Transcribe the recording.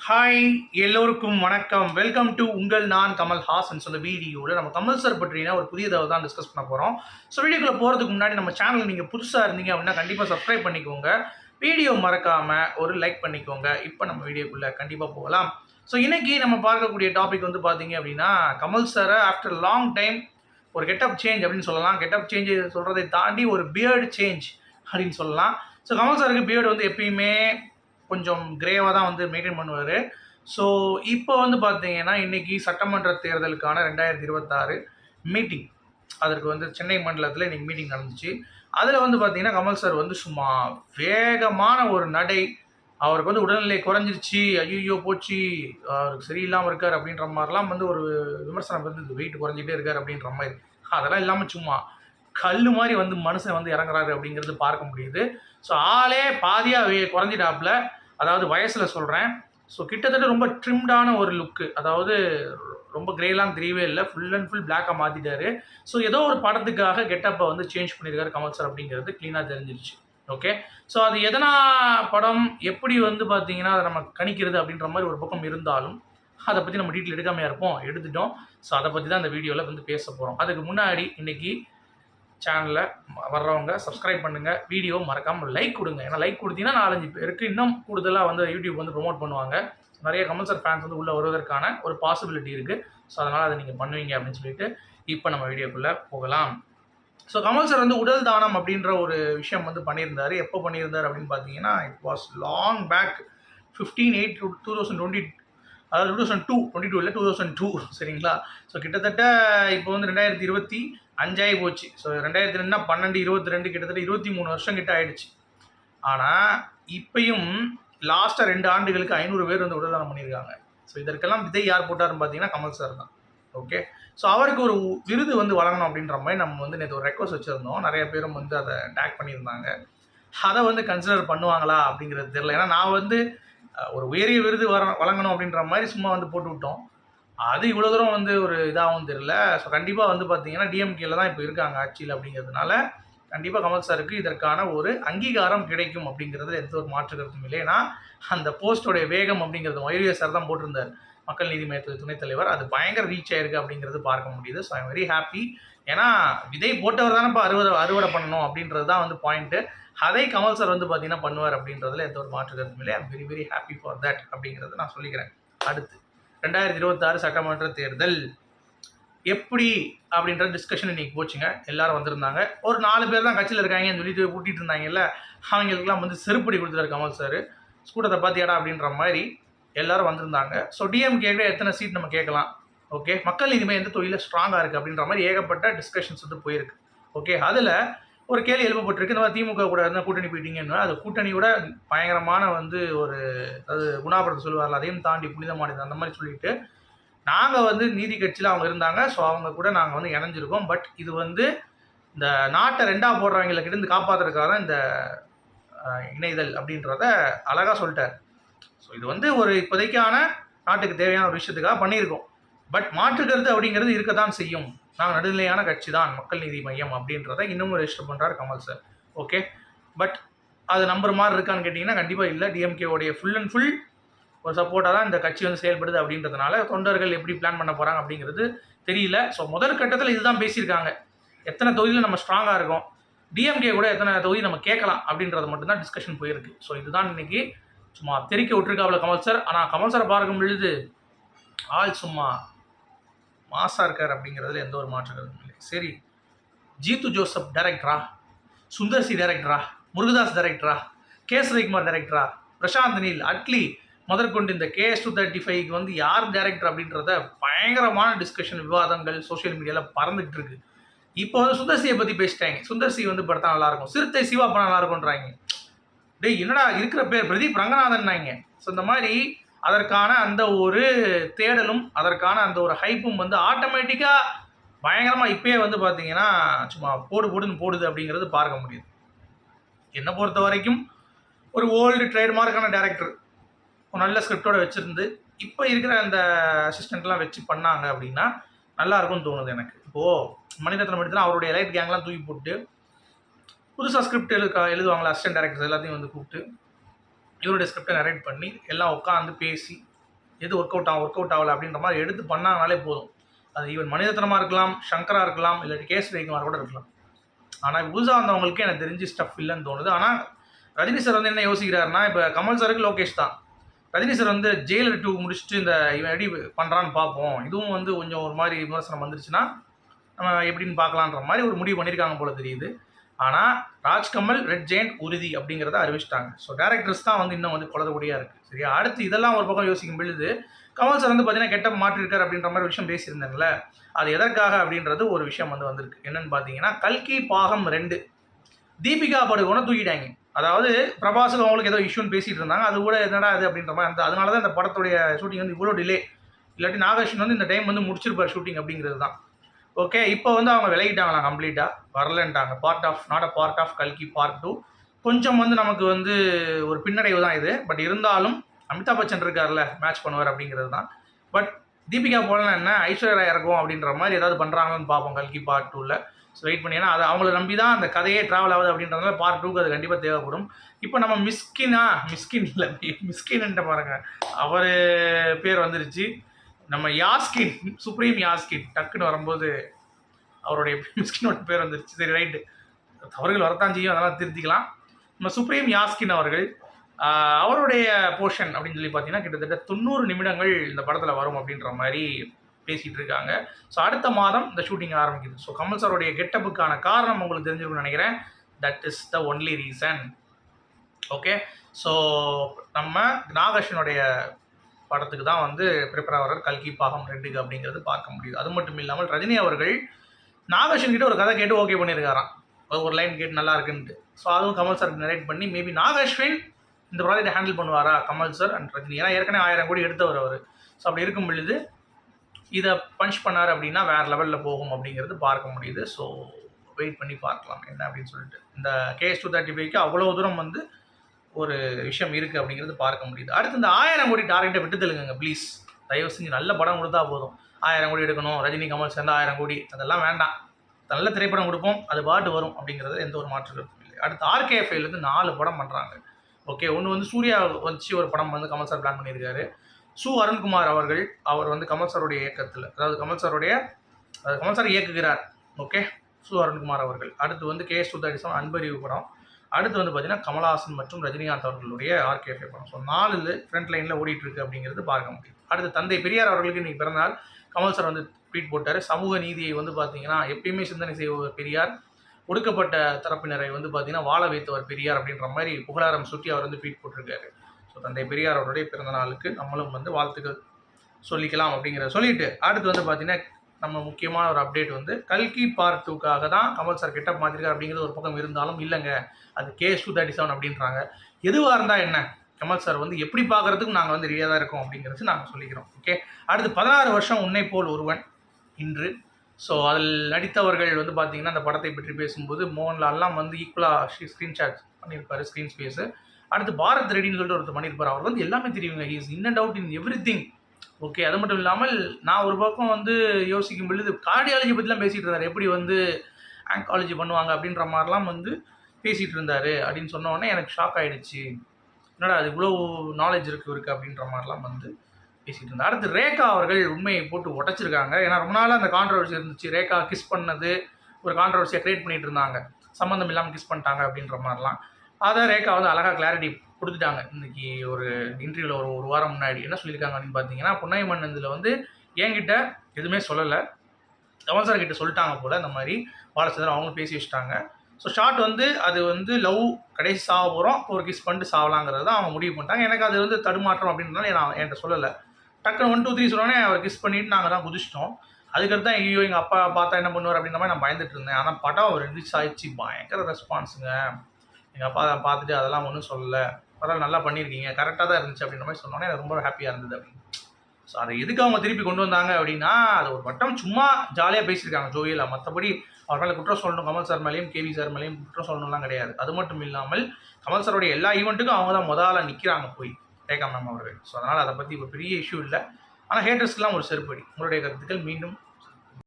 Hi எல்லோருக்கும் வணக்கம். Welcome to உங்கள் நான் கமல் ஹாசன். சொன்ன வீடியோவில் நம்ம கமல் சார் பற்றினா ஒரு புதிய தகவல் தான் டிஸ்கஸ் பண்ண போகிறோம் ஸோ வீடியோக்குள்ளே போகிறதுக்கு முன்னாடி நம்ம சேனல் நீங்கள் புதுசாக இருந்தீங்க அப்படின்னா கண்டிப்பாக சப்ஸ்கிரைப் பண்ணிக்கோங்க. வீடியோ மறக்காமல் ஒரு லைக் பண்ணிக்கோங்க. இப்போ நம்ம வீடியோக்குள்ளே கண்டிப்பாக போகலாம். ஸோ இன்றைக்கி நம்ம பார்க்கக்கூடிய டாபிக் வந்து பார்த்தீங்க அப்படின்னா கமல் சாரை ஆஃப்டர் லாங் டைம் ஒரு கெட்டப் சேஞ்ச் அப்படின்னு சொல்லலாம். கெட்டப் சேஞ்ச் சொல்கிறதை தாண்டி ஒரு பியர்டு சேஞ்ச் அப்படின்னு சொல்லலாம். ஸோ கமல் சாருக்கு பியர்டு வந்து எப்பயுமே கொஞ்சம் கிரேவாக தான் வந்து மெயின்டைன் பண்ணுவார். ஸோ இப்போ வந்து பார்த்தீங்கன்னா இன்றைக்கி சட்டமன்ற தேர்தலுக்கான ரெண்டாயிரத்தி இருபத்தாறு மீட்டிங் அதற்கு வந்து சென்னை மண்டலத்தில் இன்றைக்கி மீட்டிங் நடந்துச்சு. அதில் வந்து பார்த்திங்கன்னா கமல் சார் வந்து சும்மா வேகமான ஒரு நடை. அவருக்கு வந்து உடல்நிலை குறைஞ்சிருச்சு. ஐயோ போச்சு. அவருக்கு சரியில்லாமல் இருக்கார் அப்படின்ற மாதிரிலாம் வந்து ஒரு விமர்சனம் வந்து வெயிட் குறைஞ்சிட்டே இருக்கார் அப்படின்ற மாதிரி. அதெல்லாம் இல்லாமல் சும்மா கல் மாதிரி வந்து மனுஷன் வந்து இறங்குறாரு அப்படிங்கிறது பார்க்க முடியுது. ஸோ ஆளே பாதியாக குறைஞ்சிட்டாப்புல. அதாவது வயசில் சொல்கிறேன் ஸோ கிட்டத்தட்ட ரொம்ப ட்ரிம்டான ஒரு லுக்கு அதாவது ரொம்ப கிரேலாம் தெரியவே இல்லை. ஃபுல் அண்ட் ஃபுல் பிளாக்காக மாற்றிட்டாரு ஸோ ஏதோ ஒரு படத்துக்காக கெட்டப்பை வந்து சேஞ்ச் பண்ணியிருக்காரு கமல் சார் அப்படிங்கிறது க்ளீனாக தெரிஞ்சிருச்சு. ஓகே ஸோ அது எதனா படம் எப்படி வந்து பார்த்தீங்கன்னா அதை நம்ம கணிக்கிறது அப்படின்ற மாதிரி ஒரு பக்கம் இருந்தாலும் அதை பற்றி நம்ம டீட்டெயில் எடுக்காமையாக இருப்போம். எடுத்துட்டோம். ஸோ அதை பற்றி தான் இந்த வீடியோவில் வந்து பேச போகிறோம் அதுக்கு முன்னாடி இன்றைக்கி சேனலில் வர்றவங்க சப்ஸ்கிரைப் பண்ணுங்கள் வீடியோ மறக்காமல் லைக் கொடுங்க. ஏன்னா லைக் கொடுத்தீங்கன்னா நாலஞ்சு பேருக்கு இன்னும் கூடுதலாக வந்து யூடியூப் வந்து ப்ரொமோட் பண்ணுவாங்க. நிறைய கமல் சார் ஃபேன்ஸ் வந்து உள்ளே வருவதற்கான ஒரு பாசிபிலிட்டி இருக்குது ஸோ அதனால் அதை நீங்கள் பண்ணுவீங்க அப்படின்னு சொல்லிட்டு இப்போ நம்ம வீடியோக்குள்ளே போகலாம். ஸோ கமல் சார் வந்து உடல் தானம் அப்படின்ற ஒரு விஷயம் வந்து பண்ணியிருந்தார். எப்போ பண்ணியிருந்தார் அப்படின்னு பார்த்தீங்கன்னா it was long back fifteen eight two two thousand twenty அதாவது two thousand two twenty two இல்லை டூ தௌசண்ட் டூ சரிங்களா? ஸோ கிட்டத்தட்ட இப்போ வந்து ரெண்டாயிரத்தி இருபத்தி அஞ்சாயி போச்சு. ஸோ ரெண்டாயிரத்தி ரெண்டுனா பன்னெண்டு இருபத்தி ரெண்டு கிட்டத்தட்ட இருபத்தி மூணு வருஷம் கிட்ட ஆயிடுச்சு. ஆனால் இப்பையும் லாஸ்ட்டாக ரெண்டு ஆண்டுகளுக்கு ஐநூறு பேர் வந்து உடல்நலம் பண்ணியிருக்காங்க. ஸோ இதற்கெல்லாம் விதை யார் போட்டாருன்னு பார்த்தீங்கன்னா கமல் சார் தான். ஓகே ஸோ அவருக்கு ஒரு விருது வந்து வழங்கணும் அப்படின்ற மாதிரி நம்ம வந்து நேற்று ஒரு ரெக்வஸ்ட் வச்சுருந்தோம். நிறைய பேரும் வந்து அதை டேக் பண்ணியிருந்தாங்க. அதை வந்து கன்சிடர் பண்ணுவாங்களா அப்படிங்கிறது தெரில ஏன்னா நான் வந்து ஒரு உயரிய விருது வர வழங்கணும் அப்படின்ற மாதிரி சும்மா வந்து போட்டு விட்டோம். அது இவ்வளோ தூரம் வந்து ஒரு இதாகவும் தெரியல. ஸோ கண்டிப்பாக வந்து பார்த்தீங்கன்னா டிஎம்கேல தான் இப்போ இருக்காங்க ஆட்சியில் அப்படிங்கிறதுனால கண்டிப்பாக கமல் சாருக்கு இதற்கான ஒரு அங்கீகாரம் கிடைக்கும் அப்படிங்கிறதுல எந்த ஒரு மாற்று கருத்தும் அந்த போஸ்டோடைய வேகம் அப்படிங்கிறது வைரிய சார் தான் போட்டிருந்தார். மக்கள் நீதி மையத்துறை துணைத் தலைவர். அது பயங்கர ரீச் ஆயிருக்கு அப்படிங்கிறது பார்க்க முடியுது. ஸோ ஐம் வெரி ஹாப்பி ஏன்னா விதை போட்டவர் தானே இப்போ அறுவடை அறுவடை பண்ணணும் அப்படின்றது தான் வந்து பாயிண்ட்டு அதை கமல் சார் வந்து பார்த்தீங்கன்னா பண்ணுவார் அப்படின்றதுல எந்த ஒரு மாற்று கருத்தும் இல்லை. I'm very very happy for that அப்படிங்கிறத நான் சொல்லிக்கிறேன். அடுத்து. ரெண்டாயிரத்தி இருபத்தாறு சட்டமன்ற தேர்தல். எப்படி அப்படின்ற டிஸ்கஷன் இன்னைக்கு போச்சுங்க. எல்லாரும் வந்திருந்தாங்க. ஒரு நாலு பேர் தான் கட்சியில் இருக்காங்கன்னு சொல்லிட்டு கூட்டிகிட்டு இருந்தாங்கல்ல. அவங்களுக்குலாம் வந்து செருப்படி கொடுத்துட்டாரு கமல் சார். ஸ்கூட்டத்தை பார்த்தியாடா அப்படின்ற மாதிரி எல்லாரும் வந்திருந்தாங்க. ஸோ டிஎம்கேக்கு எத்தனை சீட் நம்ம கேட்கலாம். ஓகே மக்கள் இனிமேல் எந்த தொழிலில் ஸ்ட்ராங்காக இருக்குது அப்படின்ற மாதிரி ஏகப்பட்ட டிஸ்கஷன்ஸ் வந்து போயிருக்கு. ஓகே அதில் ஒரு கேள்வி எழுப்பப்பட்டிருக்கு. இந்த மாதிரி திமுக கூட இருந்தால் கூட்டணி போயிட்டீங்கன்னா. அது கூட்டணியோட பயங்கரமான வந்து ஒரு அது குணாபுரத்தை சொல்லுவார்கள் அதையும் தாண்டி புனிதமானது அந்த மாதிரி சொல்லிட்டு நாங்கள் வந்து நீதி கட்சியில் அவங்க இருந்தாங்க. ஸோ அவங்க கூட நாங்கள் வந்து இணைஞ்சிருக்கோம். பட் இது வந்து இந்த நாட்டை ரெண்டாக போடுறவங்களை கிட்ட காப்பாற்றுறதுக்காக தான் இந்த இணைதல் அப்படின்றத அழகாக சொல்லிட்டார். ஸோ இது வந்து ஒரு இப்போதைக்கான நாட்டுக்கு தேவையான ஒரு விஷயத்துக்காக பண்ணியிருக்கோம். பட் மாற்று கருத்து அப்படிங்கிறது இருக்க தான் செய்யும். நாங்கள் நடுநிலையான கட்சி தான் மக்கள் நீதி மையம் அப்படின்றத இன்னமும் ரெஜிஸ்டர் பண்ணுறாரு கமல் சார் ஓகே பட் அது நம்பர் மாதிரி இருக்கான்னு கேட்டிங்கன்னா கண்டிப்பாக இல்லை. டிஎம்கேவோடைய ஃபுல் அண்ட் ஃபுல் ஒரு சப்போர்ட்டாக தான் இந்த கட்சி வந்து செயல்படுது அப்படின்றதுனால தொண்டர்கள் எப்படி பிளான் பண்ண போகிறாங்க அப்படிங்கிறது தெரியல. ஸோ முதல் கட்டத்தில் இதுதான் பேசியிருக்காங்க. எத்தனை தொகுதியில் நம்ம ஸ்ட்ராங்காக இருக்கோம்? டிஎம்கே கூட எத்தனை தொகுதி நம்ம கேட்கலாம் அப்படின்றது மட்டும்தான் டிஸ்கஷன் போயிருக்கு. ஸோ இதுதான் இன்னைக்கு சும்மா தெரிக்க விட்டுருக்காப்புல கமல் சார் ஆனால் கமல் சார் பார்க்கும் பொழுது ஆள் சும்மா மாசாக இருக்கார் அப்படிங்கிறதுல எந்த ஒரு மாற்று கருத்தும் இல்லை. சரி ஜீத்து ஜோசப் டைரக்டரா சுந்தர்சி டைரக்டரா முருகதாஸ் டைரக்டரா கே ரவிக்குமார் டைரக்டரா பிரசாந்த் நீல் அட்லி முதற்கொண்டு இந்த கேஎஸ் டூ தேர்ட்டி ஃபைவ்க்கு வந்து யார் டேரக்டர் அப்படின்றத பயங்கரமான டிஸ்கஷன் விவாதங்கள் சோஷியல் மீடியாவில் பறந்துகிட்டு இருக்கு. இப்போ வந்து சுந்தர்சியை பற்றி பேசிட்டாங்க. சுந்தர்சி வந்து படத்தான் நல்லாயிருக்கும் சிறுத்தை சிவா படம் நல்லாயிருக்குன்றாங்க டேய் என்னடா இருக்கிற பேர் பிரதீப் ரங்கநாதன்னாங்க. ஸோ இந்த மாதிரி அதற்கான அந்த ஒரு தேடலும் அதற்கான அந்த ஒரு ஹைப்பும் வந்து ஆட்டோமேட்டிக்காக பயங்கரமாக இப்பயே வந்து பார்த்தீங்கன்னா சும்மா போடு போடுன்னு போடுது அப்படிங்கிறது பார்க்க முடியுது. என்னை பொறுத்த வரைக்கும் ஒரு ஓல்டு ட்ரேட்மார்க்கான டேரக்டர் ஒரு நல்ல ஸ்கிரிப்டோடு வச்சுருந்து இப்போ இருக்கிற அந்த அசிஸ்டண்ட்லாம் வச்சு பண்ணாங்க அப்படின்னா நல்லாயிருக்கும்னு தோணுது எனக்கு. இப்போது மணிரத்னம் எடுத்துனா அவருடைய லைட் கேங்லாம் தூக்கி போட்டு புதுசாக ஸ்கிரிப்ட் எழுத எழுதுவாங்களா அசிஸ்டன்ட் டேரக்டர்ஸ் எல்லாத்தையும் வந்து கூப்பிட்டு இவருடைய ஸ்கிரிப்டை நரேட் பண்ணி எல்லாம் உட்காந்து பேசி எது ஒர்க் அவுட் ஆகும் ஒர்க் அவுட் ஆகலை அப்படின்ற மாதிரி எடுத்து பண்ணாங்கனாலே போதும். அது ஈவன் மனிதத்தனமாக இருக்கலாம் ஷங்கராக இருக்கலாம் இல்லாட்டி கேஸ் ரவிக்குமார் கூட இருக்கலாம். ஆனால் புதுசாக வந்தவங்களுக்கு எனக்கு தெரிஞ்சு ஸ்டஃப் இல்லைன்னு தோணுது. ஆனால் ரஜினி சார் வந்து என்ன யோசிக்கிறாருன்னா இப்போ கமல் சாருக்கு லோகேஷ் தான். ரஜினி சார் வந்து ஜெயிலர் டூ முடிச்சுட்டு இந்த இவன் எப்படி பண்ணுறான்னு பார்ப்போம். இதுவும் வந்து கொஞ்சம் ஒரு மாதிரி விமர்சனம் வந்துருச்சுன்னா நம்ம எப்படின்னு பார்க்கலான்ற மாதிரி ஒரு முடிவு பண்ணியிருக்காங்க போல தெரியுது. ஆனால் ராஜ்கமல் ரெட் ஜெயண்ட் உறுதி அப்படிங்கிறத அறிவிச்சிட்டாங்க. ஸோ டேரக்டர்ஸ் தான் வந்து இன்னும் வந்து குளறுபடியாக இருக்குது சரியா அடுத்து இதெல்லாம் ஒரு பக்கம் யோசிக்கும் பொழுது கமல் சார் வந்து பார்த்தீங்கன்னா கெட்ட மாற்றிருக்கார் அப்படின்ற மாதிரி விஷயம் பேசியிருந்தாங்கல்ல அது எதற்காக அப்படின்றது ஒரு விஷயம் வந்து வந்திருக்கு. என்னன்னு பார்த்தீங்கன்னா கல்கி பாகம் ரெண்டு. தீபிகா படுகோனை தூக்கிட்டாங்க. அதாவது பிரபாஸுக்கு அவங்களுக்கு ஏதோ இஷ்யூன்னு பேசிட்டு இருந்தாங்க. அது கூட என்னடா அது அப்படின்ற மாதிரி அந்த அதனால தான் இந்த படத்துடைய ஷூட்டிங் வந்து இவ்வளோ டிலே இல்லாட்டி நாகேஷன் வந்து இந்த டைம் வந்து முடிச்சிருப்பார் ஷூட்டிங் அப்படிங்கிறது தான். ஓகே இப்போ வந்து அவங்க விலகிட்டாங்களா கம்ப்ளீட்டாக வரலன்ட்டாங்க. Part of not a part of கல்கி பார்ட் டூ கொஞ்சம் வந்து நமக்கு வந்து ஒரு பின்னடைவு தான் இது. பட் இருந்தாலும் அமிதாப் பச்சன் இருக்கார்ல மேட்ச் பண்ணுவார் அப்படிங்கிறது தான். பட் தீபிகா போலனா என்ன? ஐஸ்வர்யா ராய் இறக்கும் அப்படின்ற மாதிரி ஏதாவது பண்ணுறாங்கன்னு பார்ப்போம் கல்கி பார்ட் டூவில் ஸோ வெயிட் பண்ணி ஏன்னா அது அவங்கள நம்பி தான் அந்த கதையே ட்ராவல் ஆகுது அப்படின்றதுனால பார்ட் டூக்கு அது கண்டிப்பாக தேவைப்படும். இப்போ நம்ம மிஸ்கினா மிஸ்கின் இல்லை மிஸ்கின்ன்ற பாருங்க. அவர் பேர் வந்துருச்சு. நம்ம யாஸ்கின் சுப்ரீம் யாஸ்கின் டக்குன்னு வரும்போது அவருடைய மிஸ்கினோட பேர் வந்துருச்சு. சரி ரைட்டு தவறுகள் வரத்தான் செய்யும். அதெல்லாம் திருத்திக்கலாம். நம்ம சுப்ரீம் யாஸ்கின் அவர்கள் அவருடைய போர்ஷன் அப்படின்னு சொல்லி பார்த்தீங்கன்னா கிட்டத்தட்ட தொண்ணூறு நிமிடங்கள் இந்த படத்தில் வரும் அப்படின்ற மாதிரி பேசிகிட்டு இருக்காங்க. ஸோ அடுத்த மாதம் இந்த ஷூட்டிங் ஆரம்பிக்குது. ஸோ கமல் சாருடைய கெட்டப்புக்கான காரணம் உங்களுக்கு தெரிஞ்சிருக்கும்னு நினைக்கிறேன். That is the only reason okay so நம்ம நாகர்ஷனுடைய படத்துக்கு தான் வந்து ப்ரிப்பேர் ஆகிறார் கல்கி பாகம் ரெண்டுக்கு அப்படிங்கிறது பார்க்க முடியுது. அது மட்டும் இல்லாமல் ரஜினி அவர்கள் நாகேஷன் கிட்ட ஒரு கதை கேட்டு ஓகே பண்ணியிருக்காராம். ஒரு- லைன் கேட்டு நல்லா இருக்குன்ட்டு. ஸோ அதுவும் கமல் சார் நரேட் பண்ணி மேபி நாகேஷ்வின் இந்த ப்ராஜெக்ட் ஹேண்டில் பண்ணுவாரா? Kamal sir and Rajini. ஏன்னா ஏற்கனவே ஆயிரம் கோடி எடுத்தவர் அவர். ஸோ அப்படி இருக்கும் பொழுது இதை பஞ்ச் பண்ணார் அப்படின்னா வேறு லெவலில் போகும் அப்படிங்கிறது பார்க்க முடியுது. ஸோ வெயிட் பண்ணி பார்க்கலாம் என்ன அப்படின்னு சொல்லிட்டு. இந்த கேஎஸ் டூ தேர்ட்டி ஃபைவ்க்கு அவ்வளோ தூரம் வந்து ஒரு விஷயம் இருக்குது அப்படிங்கிறது பார்க்க முடியுது. அடுத்து இந்த ஆயிரம் கோடி டார்கெட்டை விட்டு தெலுங்குங்க ப்ளீஸ் தயவு செஞ்சு நல்ல படம் கொடுத்தா போதும். ஆயிரம் கோடி எடுக்கணும் ரஜினி கமல் சேர்ந்து ஆயிரம் கோடி அதெல்லாம் வேண்டாம். நல்ல திரைப்படம் கொடுப்போம் அது பாட்டு வரும் அப்படிங்கிறது எந்த ஒரு மாற்று கருத்தும் இல்லை. அடுத்து ஆர்கேஎஃப்ஐலேருந்து நாலு படம் பண்ணுறாங்க ஓகே ஒன்று வந்து சூர்யா வச்சு ஒரு படம் வந்து கமல் சார் பிளான் பண்ணியிருக்காரு. சு அருண்குமார் அவர்கள் அவர் வந்து கமல் சாருடைய இயக்கத்தில் அதாவது கமல் சாருடைய அதாவது கமல் சார் இயக்குகிறார். ஓகே சு அருண்குமார் அவர்கள். அடுத்து வந்து கே எஸ் சுதாரிசம் அன்பறிவு படம். அடுத்து வந்து பார்த்தீங்கன்னா கமலஹாசன் மற்றும் ரஜினிகாந்த் அவர்களுடைய ஆர்கேஎஃப்ஐ படம். ஸோ நாலு ஃப்ரண்ட் லைனில் ஓடிட்டு இருக்கு அப்படிங்கிறது பார்க்க முடியும். அடுத்து தந்தை பெரியார் அவர்களுக்கு இன்னைக்கு பிறந்தநாள். கமல் சார் வந்து ட்வீட் போட்டார். சமூக நீதியை வந்து பார்த்தீங்கன்னா எப்பயுமே சிந்தனை செய்பவர் பெரியார். ஒடுக்கப்பட்ட தரப்பினரை வந்து பார்த்தீங்கன்னா வாழ வைத்தவர் பெரியார் அப்படின்ற மாதிரி புகழாரம் சுட்டி அவர் வந்து ட்வீட் போட்டிருக்காரு. ஸோ தந்தை பெரியார் அவருடைய பிறந்த நாளுக்கு நம்மளும் வந்து வாழ்த்துக்கள் சொல்லிக்கலாம் அப்படிங்கிறத சொல்லிட்டு அடுத்து வந்து பார்த்தீங்கன்னா நம்ம முக்கியமான ஒரு அப்டேட் வந்து கல்கி பார்ட் டூக்காக தான் கமல் சார் கெட்டப் மாற்றிருக்காரு அப்படிங்கிறது ஒரு பக்கம் இருந்தாலும் இல்லைங்க. அது கேஎஸ் டூ தேர்ட்டி செவன் அப்படின்றாங்க. எதுவாக இருந்தால் என்ன? கமல் சார் வந்து எப்படி பார்க்குறதுக்கும் நாங்கள் வந்து ரெடியாக தான் இருக்கோம் அப்படிங்கிறது நாங்கள் சொல்லிக்கிறோம். ஓகே அடுத்து பதினாறு வருஷம் உன்னை போல் ஒருவன் இன்று. ஸோ அதில் நடித்தவர்கள் வந்து பார்த்தீங்கன்னா அந்த படத்தை பற்றி பேசும்போது மோகன்லால்லாம் வந்து ஈக்குவலாக ஸ்க்ரீன் பண்ணியிருப்பார் ஸ்க்ரீன் ஸ்பேஸு அடுத்து பாரத் ரெடின்னு சொல்லிட்டு ஒருத்தர் பண்ணியிருப்பார். அவர் வந்து எல்லாமே தெரியுங்க. He's in and out in everything okay அது மட்டும் இல்லாமல் நான் ஒரு பக்கம் வந்து யோசிக்கும் பொழுது கார்டியாலஜி பற்றிலாம் பேசிகிட்டு இருந்தார். எப்படி வந்து ஆங்காலஜி பண்ணுவாங்க அப்படின்ற மாதிரிலாம் வந்து பேசிகிட்டு இருந்தார் அப்படின்னு சொன்னோடனே எனக்கு ஷாக் ஆகிடுச்சு என்னடா அது இவ்வளோ நாலேஜ் இருக்குது இருக்குது அப்படின்ற மாதிரிலாம் வந்து பேசிகிட்டு இருந்தார். அடுத்து ரேகா அவர்கள் உண்மையை போட்டு உடைச்சிருக்காங்க. ஏன்னா ரொம்ப நாளாக அந்த கான்ட்ரவர்சி இருந்துச்சு. ரேகா கிஸ் பண்ணது ஒரு கான்ட்ரவர்சியை க்ரியேட் பண்ணிகிட்டு இருந்தாங்க. சம்மந்தம் இல்லாமல் கிஸ் பண்ணிட்டாங்க அப்படின்ற மாதிரிலாம். அதை ரேகா வந்து அழகாக கிளாரிட்டி கொடுத்துட்டாங்க. இன்னைக்கு ஒரு இன்டர்வியூவில் ஒரு ஒரு வாரம் முன்னாடி என்ன சொல்லியிருக்காங்க அப்படின்னு பார்த்தீங்கன்னா புன்னை இதில் வந்து என்கிட்ட எதுவுமே சொல்லலை. தவன் சார் கிட்ட சொல்லிட்டாங்க போல் இந்த மாதிரி. பாலச்சந்திரன் அவங்களும் பேசி வச்சுட்டாங்க. ஸோ ஷார்ட் வந்து அது வந்து லவ் கடைசி சாக போகிறோம் ஒரு கிஸ் பண்ணிட்டு சாவலாங்கிறது தான் அவங்க முடிவு பண்ணிட்டாங்க. எனக்கு அது வந்து தடுமாற்றம் அப்படின்றனால நான் என்கிட்ட சொல்லலை. டக்குனு ஒன் டூ த்ரீ சொன்னோடனே அவர் கிஸ் பண்ணிட்டு நாங்கள் தான் குதிச்சிட்டோம். அதுக்கடுத்து தான் ஐயோ எங்கள் அப்பா பார்த்தா என்ன பண்ணுவார் அப்படின்ற மாதிரி நான் பயந்துட்டு இருந்தேன். ஆனால் படம் ரிலீஸ் ஆயிடுச்சு. பயங்கர ரெஸ்பான்ஸுங்க எங்கள் அப்பா அதை பார்த்துட்டு அதெல்லாம் ஒன்றும் சொல்லலை. பரவாயில்ல நல்லா பண்ணியிருக்கீங்க. கரெக்டாக தான் இருந்துச்சு அப்படின்ற மாதிரி சொன்னோன்னே எனக்கு ரொம்ப ஹாப்பியாக இருந்தது அப்படின்னு. ஸோ அதை எதுக்கு அவங்க திருப்பி கொண்டு வந்தாங்க அப்படின்னா அது ஒரு வட்டம் சும்மா ஜாலியாக பேசியிருக்காங்க ஜோயிலா மற்றபடி அவர் மேலே குற்றம் சொல்லணும். கமல் சார் மேலேயும் கேவி சார் மேலேயும் குற்றம் சொல்லணும்லாம் கிடையாது. அது மட்டும் இல்லாமல் கமல் சாருடைய எல்லா ஈவெண்ட்டுக்கும் அவங்க தான் முதல்ல நிற்கிறாங்க போய். ரேகா மேம் அவர்கள். ஸோ அதனால் அதை பற்றி ஒரு பெரிய இஷ்யூ இல்லை. ஆனால் ஹேட்டர்ஸ்க்குலாம் ஒரு செருப்படி உங்களுடைய கருத்துக்கள் மீண்டும்